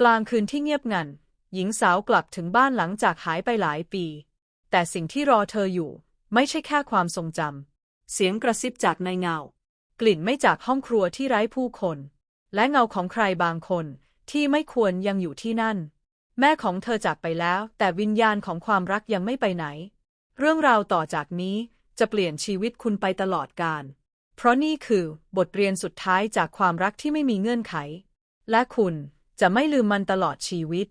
กลางคืนที่เงียบงัน หญิงสาวกลับถึงบ้านหลังจากหายไปหลายปี แต่สิ่งที่รอเธออยู่ ไม่ใช่แค่ความทรงจำ เสียงกระซิบจากในเงา กลิ่นไม่จากห้องครัวที่ไร้ผู้คน และเงาของใครบางคนที่ไม่ควรยังอยู่ที่นั่น แม่ของเธอจากไปแล้ว แต่วิญญาณของความรักยังไม่ไปไหน เรื่องราวต่อจากนี้จะเปลี่ยนชีวิตคุณไปตลอดกาลเพราะนี่คือบทเรียนสุดท้ายจากความรักที่ไม่มีเงื่อนไข และคุณ จะไม่ลืมมันตลอดชีวิต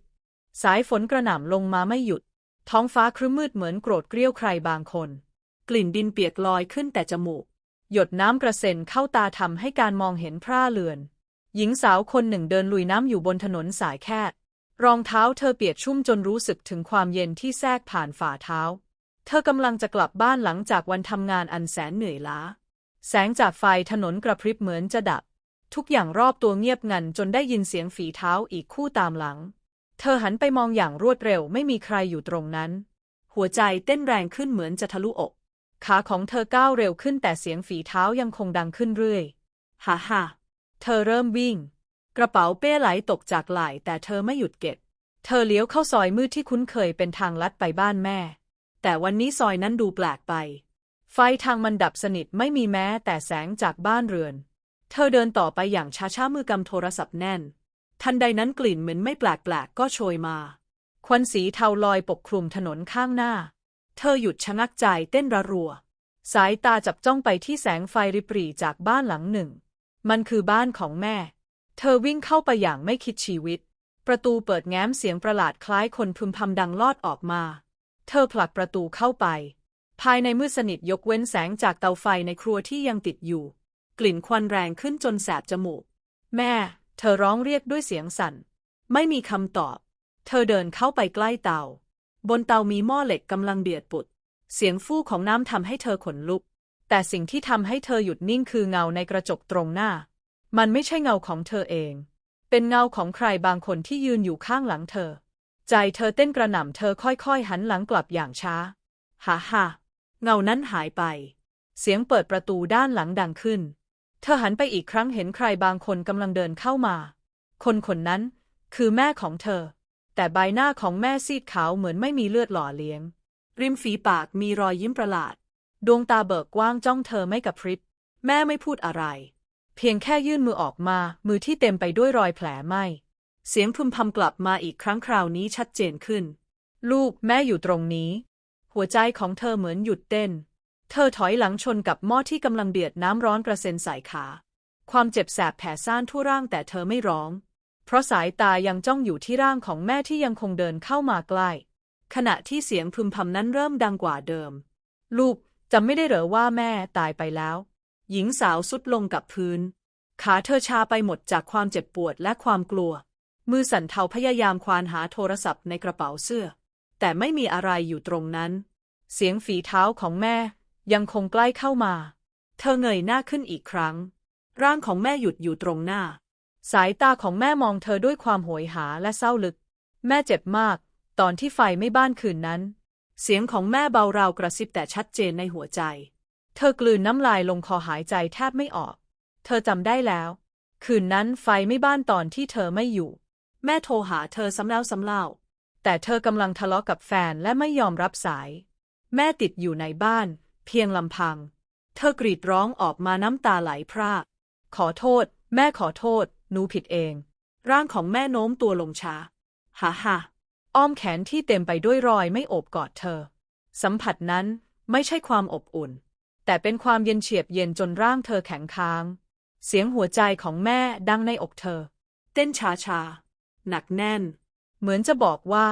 สายฝนกระหน่ำลงมาไม่หยุด ท้องฟ้าครึ้มมืดเหมือนโกรธเกรี้ยวใครบางคน กลิ่นดินเปียกลอยขึ้นแต่จมูก หยดน้ำกระเซ็นเข้าตาทำให้การมองเห็นพร่าเลือน หญิงสาวคนหนึ่งเดินลุยน้ำอยู่บนถนนสายแคบรองเท้าเธอเปียกชุ่มจนรู้สึกถึงความเย็นที่แทรกผ่านฝ่าเท้า เธอกำลังจะกลับบ้านหลังจากวันทำงานอันแสนเหนื่อยล้า แสงจากไฟถนนกระพริบเหมือนจะดับ ทุกอย่างรอบตัวเงียบงันจนได้ยินเสียงฝีเท้าอีกคู่ตามหลัง เธอหันไปมองอย่างรวดเร็วไม่มีใครอยู่ตรงนั้น หัวใจเต้นแรงขึ้นเหมือนจะทะลุอก ขาของเธอก้าวเร็วขึ้นแต่เสียงฝีเท้ายังคงดังขึ้นเรื่อย ฮ่าฮ่าเธอเริ่มวิ่ง กระเป๋าเป้ไหลตกจากไหล่แต่เธอไม่หยุดเก็บ เธอเลี้ยวเข้าซอยมืดที่คุ้นเคยเป็นทางลัดไปบ้านแม่ แต่วันนี้ซอยนั้นดูแปลกไป ไฟทางมันดับสนิทไม่มีแม้แต่แสงจากบ้านเรือน เธอเดินต่อไปอย่างช้าๆมือกำโทรศัพท์แน่น ทันใดนั้นกลิ่นเหม็นไม่แปลกๆก็โชยมา ควันสีเทาลอยปกคลุมถนนข้างหน้า เธอหยุดชะงักใจเต้นระรัว สายตาจับจ้องไปที่แสงไฟริบหรี่จากบ้านหลังหนึ่ง มันคือบ้านของแม่ เธอวิ่งเข้าไปอย่างไม่คิดชีวิต ประตูเปิดแง้มเสียงประหลาดคล้ายคนพึมพำดังลอดออกมา เธอผลักประตูเข้าไป ภายในมืดสนิทยกเว้นแสงจากเตาไฟในครัวที่ยังติดอยู่ กลิ่นควันแรงขึ้นจนแสบจมูก แม่ เธอร้องเรียกด้วยเสียงสั่น ไม่มีคำตอบ เธอเดินเข้าไปใกล้เตา บนเตามีหม้อเหล็กกำลังเดือดปุด เสียงฟู่ของน้ำทำให้เธอขนลุก แต่สิ่งที่ทำให้เธอหยุดนิ่งคือเงาในกระจกตรงหน้า มันไม่ใช่เงาของเธอเอง เป็นเงาของใครบางคนที่ยืนอยู่ข้างหลังเธอ ใจเธอเต้นกระหน่ำเธอค่อยๆ หันหลังกลับอย่างช้าฮ่าฮ่าเงานั้นหายไป เสียงเปิดประตูด้านหลังดังขึ้น เธอหันไปอีกครั้งเห็นใครบางคนกำลังเดินเข้ามา คนคนนั้น คือแม่ของเธอ แต่ใบหน้าของแม่ซีดขาวเหมือนไม่มีเลือดหล่อเลี้ยง ริมฝีปากมีรอยยิ้มประหลาด ดวงตาเบิกกว้างจ้องเธอไม่กระพริบ แม่ไม่พูดอะไร เพียงแค่ยื่นมือออกมา มือที่เต็มไปด้วยรอยแผลไหมเสียงพึมพำกลับมาอีกครั้งคราวนี้ชัดเจนขึ้น ลูกแม่อยู่ตรงนี้ หัวใจของเธอเหมือนหยุดเต้น เธอถอยหลังชนกับหม้อที่กำลังเดือดน้ำร้อนกระเซ็นใส่ขา ความเจ็บแสบแผ่ซ่านทั่วร่างแต่เธอไม่ร้อง เพราะสายตายังจ้องอยู่ที่ร่างของแม่ที่ยังคงเดินเข้ามาใกล้ ขณะที่เสียงพึมพำนั้นเริ่มดังกว่าเดิม ลูกจำไม่ได้เหรอว่าแม่ตายไปแล้ว หญิงสาวสุดลงกับพื้น ขาเธอชาไปหมดจากความเจ็บปวดและความกลัว มือสั่นเทาพยายามควานหาโทรศัพท์ในกระเป๋าเสื้อ แต่ไม่มีอะไรอยู่ตรงนั้น เสียงฝีเท้าของแม่ ยังคงใกล้เข้ามา เธอเงยหน้าขึ้นอีกครั้ง ร่างของแม่หยุดอยู่ตรงหน้า สายตาของแม่มองเธอด้วยความโหยหาและเศร้าลึก แม่เจ็บมาก ตอนที่ไฟไม่บ้านคืนนั้น เสียงของแม่เบาราวกระซิบแต่ชัดเจนในหัวใจ เธอกลืนน้ำลายลงคอหายใจแทบไม่ออก เธอจำได้แล้ว คืนนั้นไฟไม่บ้านตอนที่เธอไม่อยู่ แม่โทรหาเธอซ้ำแล้วซ้ำเล่า แต่เธอกำลังทะเลาะกับแฟนและไม่ยอมรับสาย แม่ติดอยู่ในบ้าน เพียงลำพัง เธอกรีดร้องออกมาน้ำตาไหลพราก ขอโทษ แม่ขอโทษ หนูผิดเอง ร่างของแม่โน้มตัวลงช้าฮ่าฮ่าอ้อมแขนที่เต็มไปด้วยรอยไม่โอบกอดเธอ สัมผัสนั้นไม่ใช่ความอบอุ่น แต่เป็นความเย็นเฉียบเย็นจนร่างเธอแข็งค้าง เสียงหัวใจของแม่ดังในอกเธอ เต้นช้าชาหนักแน่น เหมือนจะบอกว่า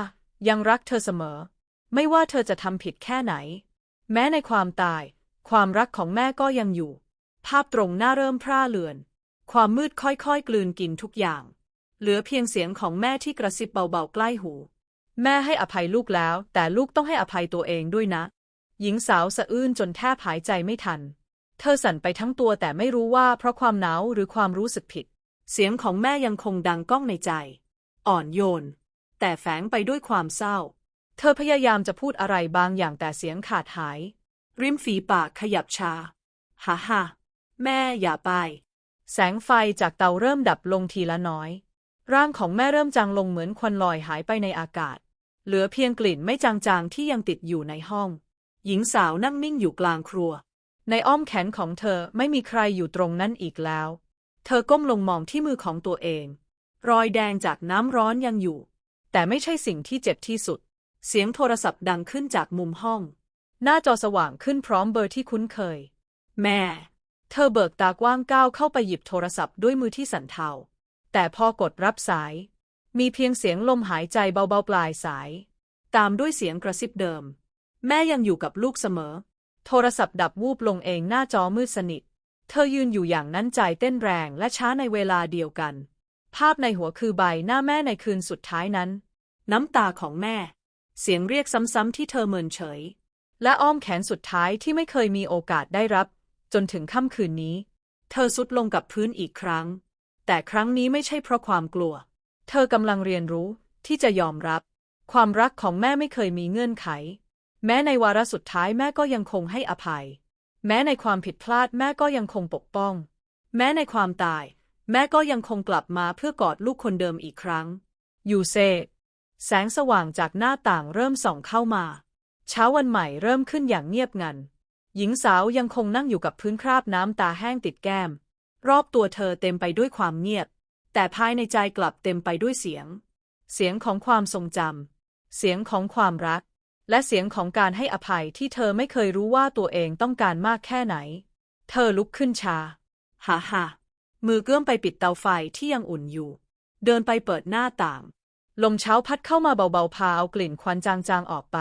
ยังรักเธอเสมอ ไม่ว่าเธอจะทำผิดแค่ไหน แม้ในความตาย ความรักของแม่ก็ยังอยู่ ภาพตรงหน้าเริ่มพร่าเลือน ความมืดค่อยๆ กลืนกินทุกอย่าง เหลือเพียงเสียงของแม่ที่กระซิบเบาๆ ใกล้หู แม่ให้อภัยลูกแล้ว แต่ลูกต้องให้อภัยตัวเองด้วยนะ หญิงสาวสะอื้นจนแทบหายใจไม่ทัน เธอสั่นไปทั้งตัวแต่ไม่รู้ว่าเพราะความหนาวหรือความรู้สึกผิด เสียงของแม่ยังคงดังก้องในใจ อ่อนโยน แต่แฝงไปด้วยความเศร้า เธอพยายามจะพูดอะไรบางอย่างแต่เสียงขาดหาย ริมฝีปากขยับชาฮ่าฮ่าแม่อย่าไป แสงไฟจากเตาเริ่มดับลงทีละน้อย ร่างของแม่เริ่มจางลงเหมือนควันลอยหายไปในอากาศ เหลือเพียงกลิ่นไม่จางๆที่ยังติดอยู่ในห้อง หญิงสาวนั่งนิ่งอยู่กลางครัว ในอ้อมแขนของเธอไม่มีใครอยู่ตรงนั้นอีกแล้ว เธอก้มลงมองที่มือของตัวเอง รอยแดงจากน้ำร้อนยังอยู่ แต่ไม่ใช่สิ่งที่เจ็บที่สุด เสียงโทรศัพท์ดังขึ้นจากมุมห้อง หน้าจอสว่างขึ้นพร้อมเบอร์ที่คุ้นเคย แม่ เธอเบิกตากว้างก้าวเข้าไปหยิบโทรศัพท์ด้วยมือที่สั่นเทา แต่พอกดรับสาย มีเพียงเสียงลมหายใจเบาๆปลายสาย ตามด้วยเสียงกระซิบเดิม แม่ยังอยู่กับลูกเสมอ โทรศัพท์ดับวูบลงเองหน้าจอมืดสนิท เธอยืนอยู่อย่างนั้นใจเต้นแรงและช้าในเวลาเดียวกัน ภาพในหัวคือใบหน้าแม่ในคืนสุดท้ายนั้น น้ำตาของแม่ เสียงเรียกซ้ำๆที่เธอเมินเฉย และอ้อมแขนสุดท้ายที่ไม่เคยมีโอกาสได้รับ จนถึงค่ำคืนนี้ เธอสุดลงกับพื้นอีกครั้ง แต่ครั้งนี้ไม่ใช่เพราะความกลัว เธอกำลังเรียนรู้ที่จะยอมรับ ความรักของแม่ไม่เคยมีเงื่อนไข แม้ในวาระสุดท้ายแม่ก็ยังคงให้อภัย แม้ในความผิดพลาดแม่ก็ยังคงปกป้อง แม้ในความตาย แม่ก็ยังคงกลับมาเพื่อกอดลูกคนเดิมอีกครั้งยูเซ แสงสว่างจากหน้าต่างเริ่มส่องเข้ามา เช้าวันใหม่เริ่มขึ้นอย่างเงียบงัน หญิงสาวยังคงนั่งอยู่กับพื้นคราบน้ำตาแห้งติดแก้ม รอบตัวเธอเต็มไปด้วยความเงียบ แต่ภายในใจกลับเต็มไปด้วยเสียง เสียงของความทรงจำเสียงของความรัก และเสียงของการให้อภัยที่เธอไม่เคยรู้ว่าตัวเองต้องการมากแค่ไหน เธอลุกขึ้นชาฮ่าฮ่ามือเกื้อมไปปิดเตาไฟที่ยังอุ่นอยู่ เดินไปเปิดหน้าต่าง ลมเช้าพัดเข้ามาเบาๆ พาเอากลิ่นควันจางๆ ออกไป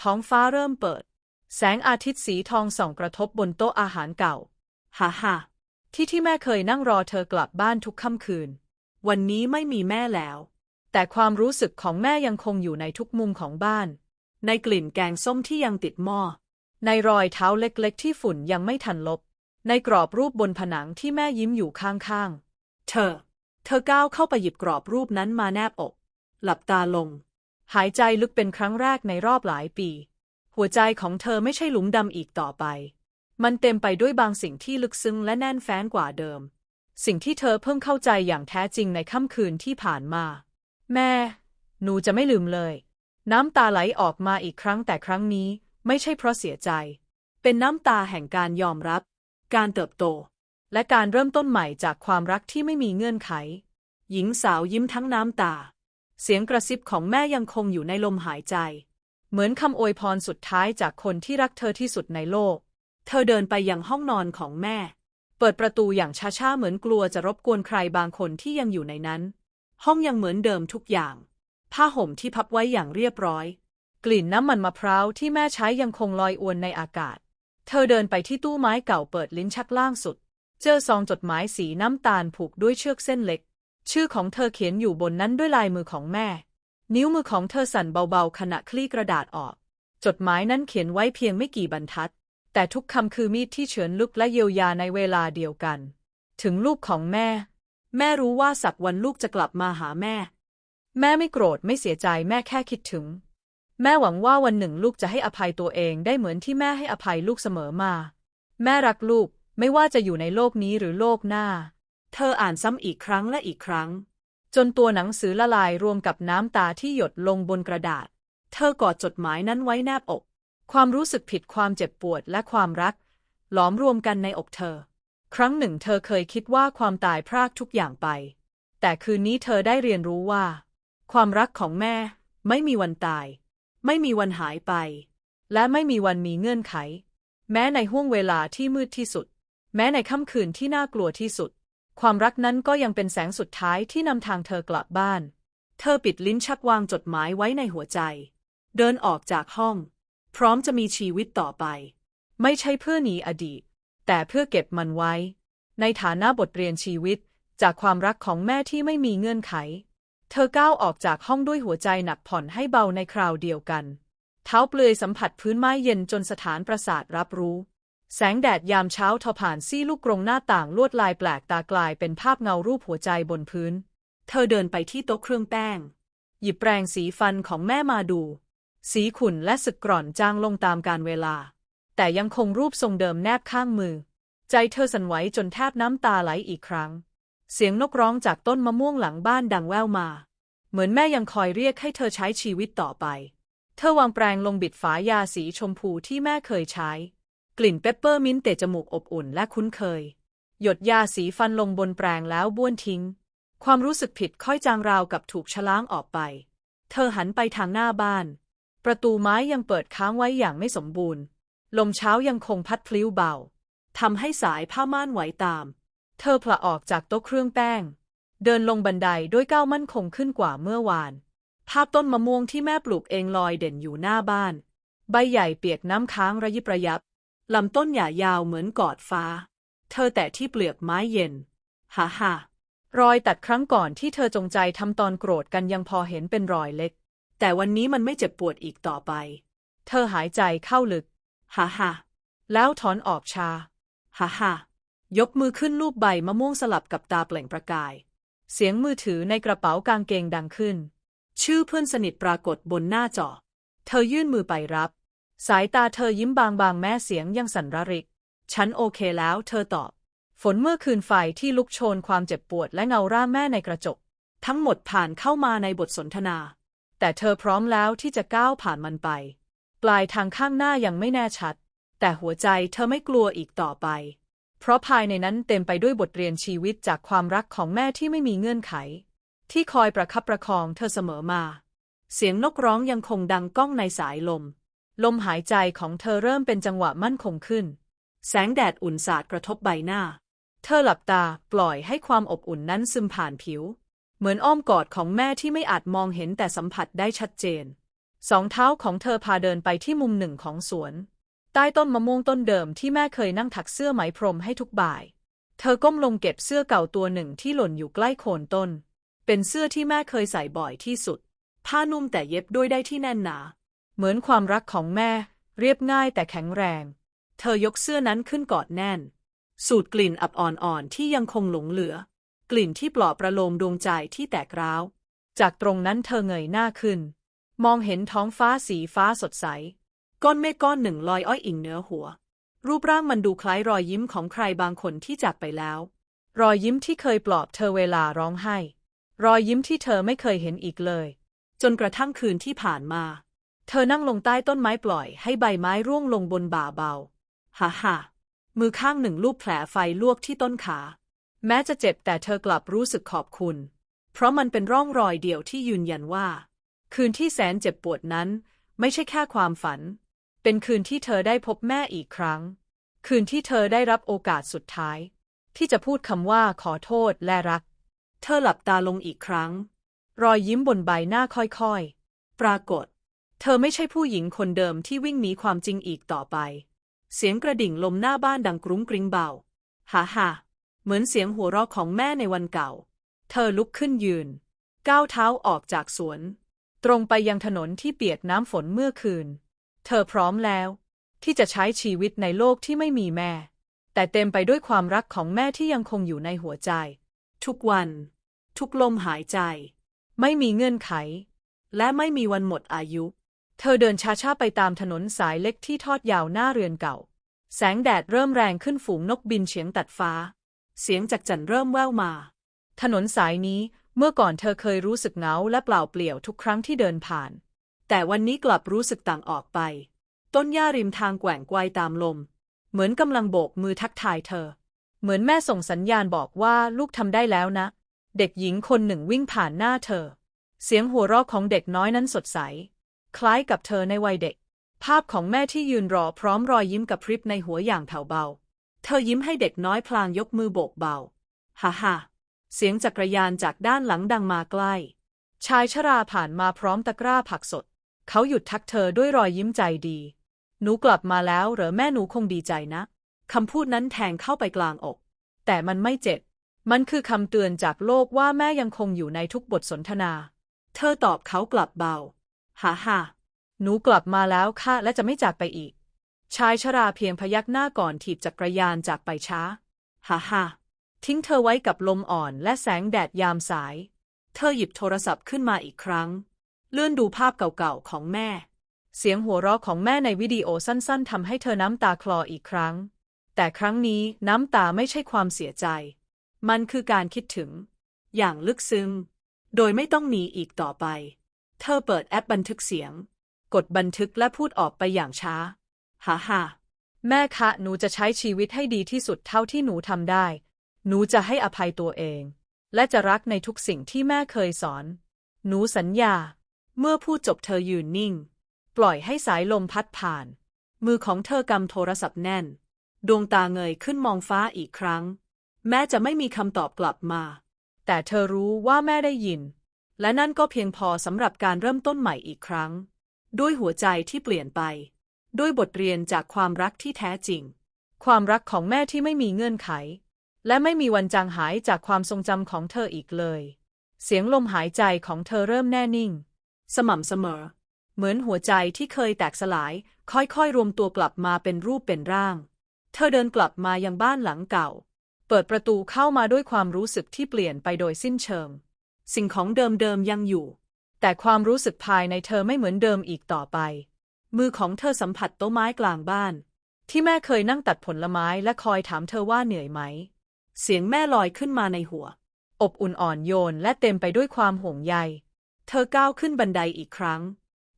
ท้องฟ้าเริ่มเปิด แสงอาทิตย์สีทองส่องกระทบบนโต๊ะอาหารเก่า ฮ่าฮ่าที่ที่แม่เคยนั่งรอเธอกลับบ้านทุกค่ำคืน วันนี้ไม่มีแม่แล้ว แต่ความรู้สึกของแม่ยังคงอยู่ในทุกมุมของบ้าน ในกลิ่นแกงส้มที่ยังติดหม้อ ในรอยเท้าเล็กๆ ที่ฝุ่นยังไม่ทันลบ ในกรอบรูปบนผนังที่แม่ยิ้มอยู่ข้างๆ เธอ เธอก้าวเข้าไปหยิบกรอบรูปนั้นมาแนบอก หลับตาลง หายใจลึกเป็นครั้งแรกในรอบหลายปี หัวใจของเธอไม่ใช่หลุมดำอีกต่อไป มันเต็มไปด้วยบางสิ่งที่ลึกซึ้งและแน่นแฟ้นกว่าเดิม สิ่งที่เธอเพิ่งเข้าใจอย่างแท้จริงในค่ำคืนที่ผ่านมา แม่ หนูจะไม่ลืมเลย น้ำตาไหลออกมาอีกครั้งแต่ครั้งนี้ไม่ใช่เพราะเสียใจ เป็นน้ำตาแห่งการยอมรับ การเติบโต และการเริ่มต้นใหม่จากความรักที่ไม่มีเงื่อนไข หญิงสาวยิ้มทั้งน้ำตา เสียงกระซิบของแม่ยังคงอยู่ในลมหายใจ เหมือนคำอวยพรสุดท้ายจากคนที่รักเธอที่สุดในโลก เธอเดินไปยังห้องนอนของแม่ เปิดประตูอย่างช้าๆเหมือนกลัวจะรบกวนใครบางคนที่ยังอยู่ในนั้น ห้องยังเหมือนเดิมทุกอย่าง ผ้าห่มที่พับไว้อย่างเรียบร้อย กลิ่นน้ำมันมะพร้าวที่แม่ใช้ยังคงลอยอวนในอากาศ เธอเดินไปที่ตู้ไม้เก่าเปิดลิ้นชักล่างสุด เจอซองจดหมายสีน้ำตาลผูกด้วยเชือกเส้นเล็ก ชื่อของเธอเขียนอยู่บนนั้นด้วยลายมือของแม่ นิ้วมือของเธอสั่นเบาๆ ขณะคลี่กระดาษออก จดหมายนั้นเขียนไว้เพียงไม่กี่บรรทัด แต่ทุกคำคือมีดที่เฉือนลึกและเยียวยาในเวลาเดียวกัน ถึงลูกของแม่ แม่รู้ว่าสักวันลูกจะกลับมาหาแม่ แม่ไม่โกรธไม่เสียใจแม่แค่คิดถึง แม่หวังว่าวันหนึ่งลูกจะให้อภัยตัวเองได้เหมือนที่แม่ให้อภัยลูกเสมอมา แม่รักลูกไม่ว่าจะอยู่ในโลกนี้หรือโลกหน้า เธออ่านซ้ำอีกครั้งและอีกครั้ง จนตัวหนังสือละลายรวมกับน้ำตาที่หยดลงบนกระดาษ เธอกอดจดหมายนั้นไว้แนบอก ความรู้สึกผิดความเจ็บปวดและความรัก หลอมรวมกันในอกเธอ ครั้งหนึ่งเธอเคยคิดว่าความตายพรากทุกอย่างไป แต่คืนนี้เธอได้เรียนรู้ว่า ความรักของแม่ ไม่มีวันตาย ไม่มีวันหายไป และไม่มีวันมีเงื่อนไข แม้ในห่วงเวลาที่มืดที่สุด แม้ในค่ำคืนที่น่ากลัวที่สุด ความรักนั้นก็ยังเป็นแสงสุดท้ายที่นำทางเธอกลับบ้าน เธอปิดลิ้นชักวางจดหมายไว้ในหัวใจ เดินออกจากห้อง พร้อมจะมีชีวิตต่อไป ไม่ใช่เพื่อหนีอดีต แต่เพื่อเก็บมันไว้ ในฐานะบทเรียนชีวิต จากความรักของแม่ที่ไม่มีเงื่อนไข เธอก้าวออกจากห้องด้วยหัวใจหนักผ่อนให้เบาในคราวเดียวกัน เท้าเปลือยสัมผัสพื้นไม้เย็นจนสถานประสาทรับรู้ แสงแดดยามเช้าทอผ่านซี่ลูกกรงหน้าต่างลวดลายแปลกตากลายเป็นภาพเงารูปหัวใจบนพื้น เธอเดินไปที่โต๊ะเครื่องแป้ง หยิบแปรงสีฟันของแม่มาดู สีขุ่นและสึกกร่อนจางลงตามกาลเวลา แต่ยังคงรูปทรงเดิมแนบข้างมือ ใจเธอสั่นไหวจนแทบน้ำตาไหลอีกครั้ง เสียงนกร้องจากต้นมะม่วงหลังบ้านดังแว่วมา เหมือนแม่ยังคอยเรียกให้เธอใช้ชีวิตต่อไป เธอวางแปรงลงบิดฝายาสีชมพูที่แม่เคยใช้ กลิ่นเปปเปอร์มินต์เตะจมูกอบอุ่นและคุ้นเคย หยดยาสีฟันลงบนแปรงแล้วบ้วนทิ้ง ความรู้สึกผิดค่อยจางราวกับถูกชะล้างออกไป เธอหันไปทางหน้าบ้าน ประตูไม้ยังเปิดค้างไว้อย่างไม่สมบูรณ์ ลมเช้ายังคงพัดพลิ้วเบาทำให้สายผ้าม่านไหวตาม เธอผละออกจากโต๊ะเครื่องแป้ง เดินลงบันไดด้วยก้าวมั่นคงขึ้นกว่าเมื่อวาน ภาพต้นมะม่วงที่แม่ปลูกเองลอยเด่นอยู่หน้าบ้าน ใบใหญ่เปียกน้ำค้างระยิบระยับ ลำต้นหย่ายาวเหมือนกอดฟ้า เธอแตะที่เปลือกไม้เย็น ฮ่าฮ่ารอยตัดครั้งก่อนที่เธอจงใจทำตอนโกรธกันยังพอเห็นเป็นรอยเล็ก แต่วันนี้มันไม่เจ็บปวดอีกต่อไป เธอหายใจเข้าลึก ฮ่าฮ่าแล้วถอนออกชา ฮ่าฮ่ายกมือขึ้นลูบใบมะม่วงสลับกับตาเปล่งประกาย เสียงมือถือในกระเป๋ากางเกงดังขึ้น ชื่อเพื่อนสนิทปรากฏบนหน้าจอ เธอยื่นมือไปรับ สายตาเธอยิ้มบางๆ แม้เสียงยังสั่นระริก ฉันโอเคแล้วเธอตอบ ฝนเมื่อคืนไฟที่ลุกโชนความเจ็บปวดและเงาร่างแม่ในกระจก ทั้งหมดผ่านเข้ามาในบทสนทนา แต่เธอพร้อมแล้วที่จะก้าวผ่านมันไป ปลายทางข้างหน้ายังไม่แน่ชัด แต่หัวใจเธอไม่กลัวอีกต่อไป เพราะภายในนั้นเต็มไปด้วยบทเรียนชีวิตจากความรักของแม่ที่ไม่มีเงื่อนไข ที่คอยประคับประคองเธอเสมอมา เสียงนกร้องยังคงดังก้องในสายลม ลมหายใจของเธอเริ่มเป็นจังหวะมั่นคงขึ้น แสงแดดอุ่นสาดกระทบใบหน้า เธอหลับตาปล่อยให้ความอบอุ่นนั้นซึมผ่านผิว เหมือนอ้อมกอดของแม่ที่ไม่อาจมองเห็นแต่สัมผัสได้ชัดเจน สองเท้าของเธอพาเดินไปที่มุมหนึ่งของสวน ใต้ต้นมะม่วงต้นเดิมที่แม่เคยนั่งถักเสื้อไหมพรมให้ทุกบ่าย เธอก้มลงเก็บเสื้อเก่าตัวหนึ่งที่หล่นอยู่ใกล้โคนต้น เป็นเสื้อที่แม่เคยใส่บ่อยที่สุด ผ้านุ่มแต่เย็บด้วยได้ที่แน่นหนา เหมือนความรักของแม่ เรียบง่ายแต่แข็งแรง เธอยกเสื้อนั้นขึ้นกอดแน่น สูดกลิ่นอับอ่อนๆที่ยังคงหลงเหลือ กลิ่นที่ปลอบประโลมดวงใจที่แตกร้าว จากตรงนั้นเธอเงยหน้าขึ้น มองเห็นท้องฟ้าสีฟ้าสดใส ก้อนเมฆก้อนหนึ่งลอยอ้อยอิงเหนือหัว รูปร่างมันดูคล้ายรอยยิ้มของใครบางคนที่จากไปแล้ว รอยยิ้มที่เคยปลอบเธอเวลาร้องไห้ รอยยิ้มที่เธอไม่เคยเห็นอีกเลย จนกระทั่งคืนที่ผ่านมา เธอนั่งลงใต้ต้นไม้ปล่อยให้ใบไม้ร่วงลงบนบ่าเบา ฮ่าฮ่ามือข้างหนึ่งลูบแผลไฟลวกที่ต้นขา แม้จะเจ็บแต่เธอกลับรู้สึกขอบคุณ เพราะมันเป็นร่องรอยเดียวที่ยืนยันว่า คืนที่แสนเจ็บปวดนั้น ไม่ใช่แค่ความฝัน เป็นคืนที่เธอได้พบแม่อีกครั้ง คืนที่เธอได้รับโอกาสสุดท้าย ที่จะพูดคำว่าขอโทษและรัก เธอหลับตาลงอีกครั้ง รอยยิ้มบนใบหน้าค่อยๆ ปรากฏ เธอไม่ใช่ผู้หญิงคนเดิมที่วิ่งหนีความจริงอีกต่อไป เสียงกระดิ่งลมหน้าบ้านดังกรุ้งกริ้งเบาฮ่าฮ่าเหมือนเสียงหัวเราะของแม่ในวันเก่า เธอลุกขึ้นยืน ก้าวเท้าออกจากสวน ตรงไปยังถนนที่เปียกน้ำฝนเมื่อคืน เธอพร้อมแล้ว ที่จะใช้ชีวิตในโลกที่ไม่มีแม่ แต่เต็มไปด้วยความรักของแม่ที่ยังคงอยู่ในหัวใจ ทุกวัน ทุกลมหายใจ ไม่มีเงื่อนไข และไม่มีวันหมดอายุ เธอเดินช้าๆไปตามถนนสายเล็กที่ทอดยาวหน้าเรือนเก่า แสงแดดเริ่มแรงขึ้นฝูงนกบินเฉียงตัดฟ้า เสียงจากจันเริ่มแว่วมา ถนนสายนี้เมื่อก่อนเธอเคยรู้สึกเหงาและเปล่าเปลี่ยวทุกครั้งที่เดินผ่าน แต่วันนี้กลับรู้สึกต่างออกไป ต้นหญ้าริมทางแกว่งไกวตามลม เหมือนกำลังโบกมือทักทายเธอ เหมือนแม่ส่งสัญญาณบอกว่าลูกทำได้แล้วนะ เด็กหญิงคนหนึ่งวิ่งผ่านหน้าเธอ เสียงหัวเราะของเด็กน้อยนั้นสดใส คล้ายกับเธอในวัยเด็ก ภาพของแม่ที่ยืนรอพร้อมรอยยิ้มกับพริบในหัวอย่างแผ่วเบา เธอยิ้มให้เด็กน้อยพลางยกมือโบกเบา ฮ่าฮ่าเสียงจักรยานจากด้านหลังดังมาใกล้ ชายชราผ่านมาพร้อมตะกร้าผักสด เขาหยุดทักเธอด้วยรอยยิ้มใจดี หนูกลับมาแล้วเหรอแม่หนูคงดีใจนะ คำพูดนั้นแทงเข้าไปกลางอก แต่มันไม่เจ็บ มันคือคำเตือนจากโลกว่าแม่ยังคงอยู่ในทุกบทสนทนา เธอตอบเขากลับเบา ฮ่าฮ่าหนูกลับมาแล้วค่ะและจะไม่จากไปอีก ชายชราเพียงพยักหน้าก่อนถีบจักรยานจากไปช้าฮ่าฮ่าทิ้งเธอไว้กับลมอ่อนและแสงแดดยามสาย เธอหยิบโทรศัพท์ขึ้นมาอีกครั้ง เลื่อนดูภาพเก่าๆของแม่ เสียงหัวเราะของแม่ในวิดีโอสั้นๆทำให้เธอน้ำตาคลออีกครั้ง แต่ครั้งนี้น้ำตาไม่ใช่ความเสียใจ มันคือการคิดถึง อย่างลึกซึ้ง โดยไม่ต้องหนีอีกต่อไป เธอเปิดแอปบันทึกเสียง กดบันทึกและพูดออกไปอย่างช้า ฮ่าฮ่าแม่คะ หนูจะใช้ชีวิตให้ดีที่สุดเท่าที่หนูทำได้ หนูจะให้อภัยตัวเอง และจะรักในทุกสิ่งที่แม่เคยสอน หนูสัญญา เมื่อพูดจบเธอยืนนิ่ง ปล่อยให้สายลมพัดผ่าน มือของเธอกำโทรศัพท์แน่น ดวงตาเงยขึ้นมองฟ้าอีกครั้ง แม้จะไม่มีคำตอบกลับมา แต่เธอรู้ว่าแม่ได้ยิน และนั่นก็เพียงพอสำหรับการเริ่มต้นใหม่อีกครั้ง ด้วยหัวใจที่เปลี่ยนไป ด้วยบทเรียนจากความรักที่แท้จริง ความรักของแม่ที่ไม่มีเงื่อนไข และไม่มีวันจางหายจากความทรงจำของเธออีกเลย เสียงลมหายใจของเธอเริ่มแน่นิ่ง สม่ำเสมอ เหมือนหัวใจที่เคยแตกสลาย ค่อยๆ รวมตัวกลับมาเป็นรูปเป็นร่าง เธอเดินกลับมายังบ้านหลังเก่า เปิดประตูเข้ามาด้วยความรู้สึกที่เปลี่ยนไปโดยสิ้นเชิง สิ่งของเดิมๆยังอยู่ แต่ความรู้สึกภายในเธอไม่เหมือนเดิมอีกต่อไป มือของเธอสัมผัสโต๊ะไม้กลางบ้าน ที่แม่เคยนั่งตัดผลไม้และคอยถามเธอว่าเหนื่อยไหม เสียงแม่ลอยขึ้นมาในหัว อบอุ่นอ่อนโยนและเต็มไปด้วยความห่วงใย เธอก้าวขึ้นบันไดอีกครั้ง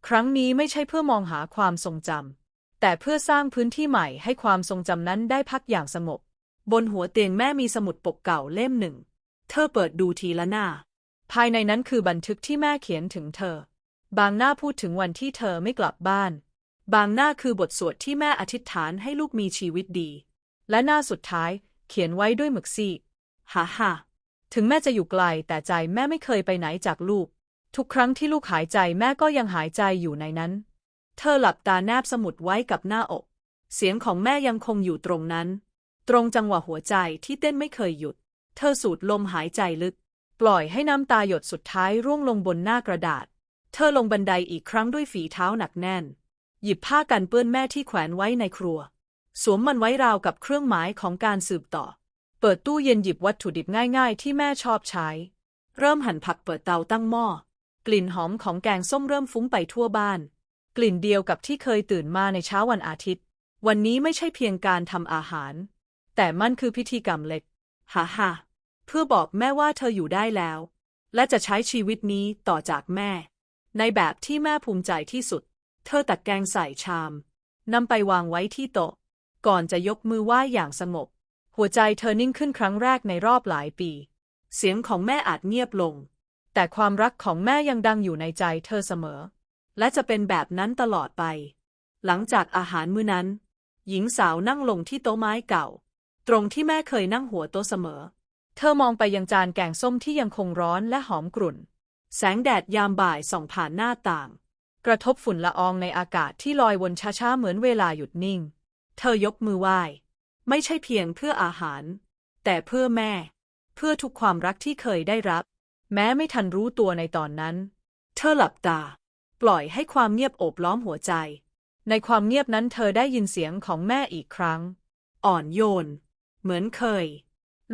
ครั้งนี้ไม่ใช่เพื่อมองหาความทรงจำแต่เพื่อสร้างพื้นที่ใหม่ให้ความทรงจำนั้นได้พักอย่างสงบบนหัวเตียงแม่มีสมุดปกเก่าเล่มหนึ่ง เธอเปิดดูทีละหน้า ภายในนั้นคือบันทึกที่แม่เขียนถึงเธอ บางหน้าพูดถึงวันที่เธอไม่กลับบ้าน บางหน้าคือบทสวดที่แม่อธิษฐานให้ลูกมีชีวิตดี และหน้าสุดท้ายเขียนไว้ด้วยหมึกซีฮ่าฮ่าถึงแม่จะอยู่ไกลแต่ใจแม่ไม่เคยไปไหนจากลูก ทุกครั้งที่ลูกหายใจแม่ก็ยังหายใจอยู่ในนั้น เธอหลับตาแนบสมุดไว้กับหน้าอก เสียงของแม่ยังคงอยู่ตรงนั้น ตรงจังหวะหัวใจที่เต้นไม่เคยหยุด เธอสูดลมหายใจลึก ปล่อยให้น้ำตาหยดสุดท้ายร่วงลงบนหน้ากระดาษ เธอลงบันไดอีกครั้งด้วยฝีเท้าหนักแน่น หยิบผ้ากันเปื้อนแม่ที่แขวนไว้ในครัว สวมมันไว้ราวกับเครื่องหมายของการสืบต่อ เปิดตู้เย็นหยิบวัตถุดิบง่าย ๆ ที่แม่ชอบใช้ เริ่มหั่นผักเปิดเตาตั้งหม้อ กลิ่นหอมของแกงส้มเริ่มฟุ้งไปทั่วบ้าน กลิ่นเดียวกับที่เคยตื่นมาในเช้าวันอาทิตย์ วันนี้ไม่ใช่เพียงการทำอาหาร แต่มันคือพิธีกรรมเล็ก ฮ่าฮ่า เพื่อบอกแม่ว่าเธออยู่ได้แล้ว และจะใช้ชีวิตนี้ต่อจากแม่ ในแบบที่แม่ภูมิใจที่สุด เธอตักแกงใส่ชามนำไปวางไว้ที่โต๊ะ ก่อนจะยกมือไหว้อย่างสงบ หัวใจเธอนิ่งขึ้นครั้งแรกในรอบหลายปี เสียงของแม่อาจเงียบลง แต่ความรักของแม่ยังดังอยู่ในใจเธอเสมอ และจะเป็นแบบนั้นตลอดไป หลังจากอาหารมื้อนั้น หญิงสาวนั่งลงที่โต๊ะไม้เก่า ตรงที่แม่เคยนั่งหัวโต๊ะเสมอ เธอมองไปยังจานแกงส้มที่ยังคงร้อนและหอมกรุ่น แสงแดดยามบ่ายส่องผ่านหน้าต่าง กระทบฝุ่นละอองในอากาศที่ลอยวนช้าๆเหมือนเวลาหยุดนิ่ง เธอยกมือไหว้ ไม่ใช่เพียงเพื่ออาหาร แต่เพื่อแม่ เพื่อทุกความรักที่เคยได้รับ แม้ไม่ทันรู้ตัวในตอนนั้น เธอหลับตา ปล่อยให้ความเงียบโอบล้อมหัวใจ ในความเงียบนั้นเธอได้ยินเสียงของแม่อีกครั้ง อ่อนโยน เหมือนเคย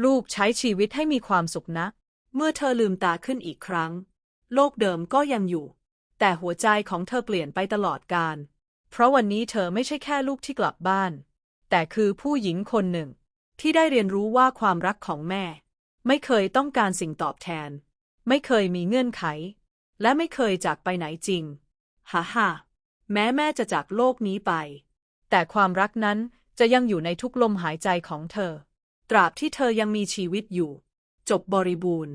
ลูกใช้ชีวิตให้มีความสุขนะ เมื่อเธอลืมตาขึ้นอีกครั้ง โลกเดิมก็ยังอยู่ แต่หัวใจของเธอเปลี่ยนไปตลอดกาลเพราะวันนี้เธอไม่ใช่แค่ลูกที่กลับบ้าน แต่คือผู้หญิงคนหนึ่ง ที่ได้เรียนรู้ว่าความรักของแม่ ไม่เคยต้องการสิ่งตอบแทน ไม่เคยมีเงื่อนไข และไม่เคยจากไปไหนจริงฮ่าฮ่าแม้แม่จะจากโลกนี้ไป แต่ความรักนั้นจะยังอยู่ในทุกลมหายใจของเธอ ตราบที่เธอยังมีชีวิตอยู่ จบบริบูรณ์